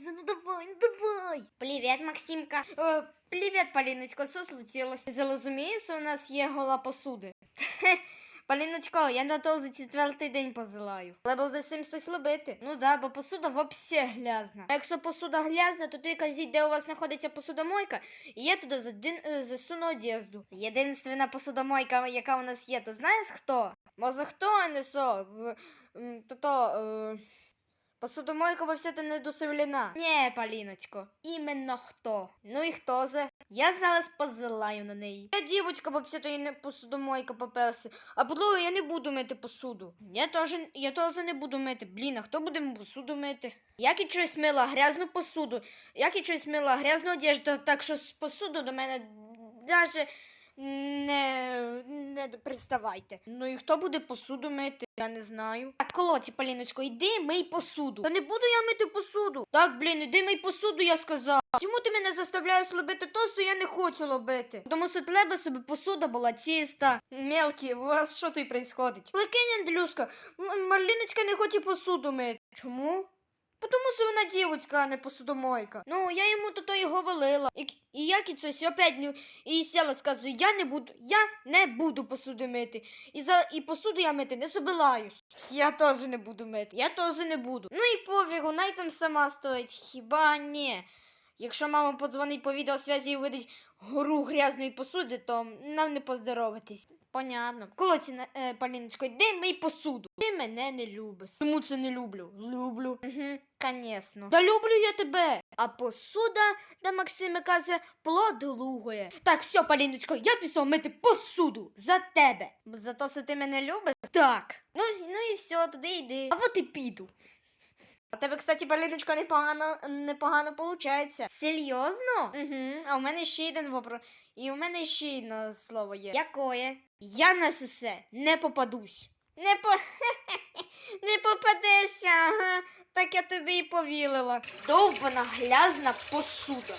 Ліза, ну давай, ну давай. Привіт, Максимка. О, привіт, Поліночко, що случилось? Зрозумієш, у нас є гола посуди. Поліночко, я на то за четвертий день позилаю. Треба за цим щось робити. Ну да, бо посуда вообще грязна. А якщо посуда грязна, то ти кажіть, де у вас знаходиться посудомойка, і я туди задин, е, засуну одежду. Єдинственна посудомойка, яка у нас є, то знаєш хто? Може хто, а не що? То то. Е... Посудомойка вообще-то не досовлена. Не, Поліночко, іменно хто. Ну і хто це? Я зараз позилаю на неї. Я дівочка, вообще-то і не посудомойка по-перше. А по-друге, я не буду мити посуду. Я теж, я теж не буду мити. Блін, а хто буде посуду мити? Як і щось мила грязну посуду, як і щось мила грязну одежду, так що з посуду до мене даже не, не приставайте. Ну і хто буде посуду мити? Я не знаю. Так, колоці, Поліночко, йди мий посуду. Та не буду я мити посуду. Так, блін, іди мий посуду, я сказав. Чому ти мене заставляєш робити то, що я не хочу робити? Тому що треба, щоб посуда була чиста. Мелкі, у вас що тут відбувається? Прикинь, Андрюшка, Марліночка не хоче посуду мити. Чому? Тому що вона дівочка, а не посудомойка. Ну, я йому то, і говорила. І, і як і щось опять і сіла, сказує, я не буду, я не буду посуду мити. І за і посуду я мити не собираюсь. Я теж не буду мити. Я теж не буду. Ну і пофігу, най там сама стоїть. Хіба ні. Якщо мама подзвонить по відеосвязі і видить гору грязної посуди, то нам не поздоровитись. Понятно. Колоці, е, Поліночко, йди мий посуду. Ти мене не любиш. Чому це не люблю? Люблю. Угу, звісно. Та люблю я тебе. А посуда, де Максиме каже, плодолугує. Так, все, Поліночко, я пішов мити посуду за тебе. За то, що ти мене любиш? Так. Ну, ну і все, туди йди. А от і піду. А тебе, кстати, Поліночко, непогано, непогано получається. Серйозно? Угу. А у мене ще один вопрос. І у мене ще одне слово є. Якое? Я на сесе не попадусь. Не по... не попадешся, ага. Так я тобі і повілила. Довбана грязна посуда.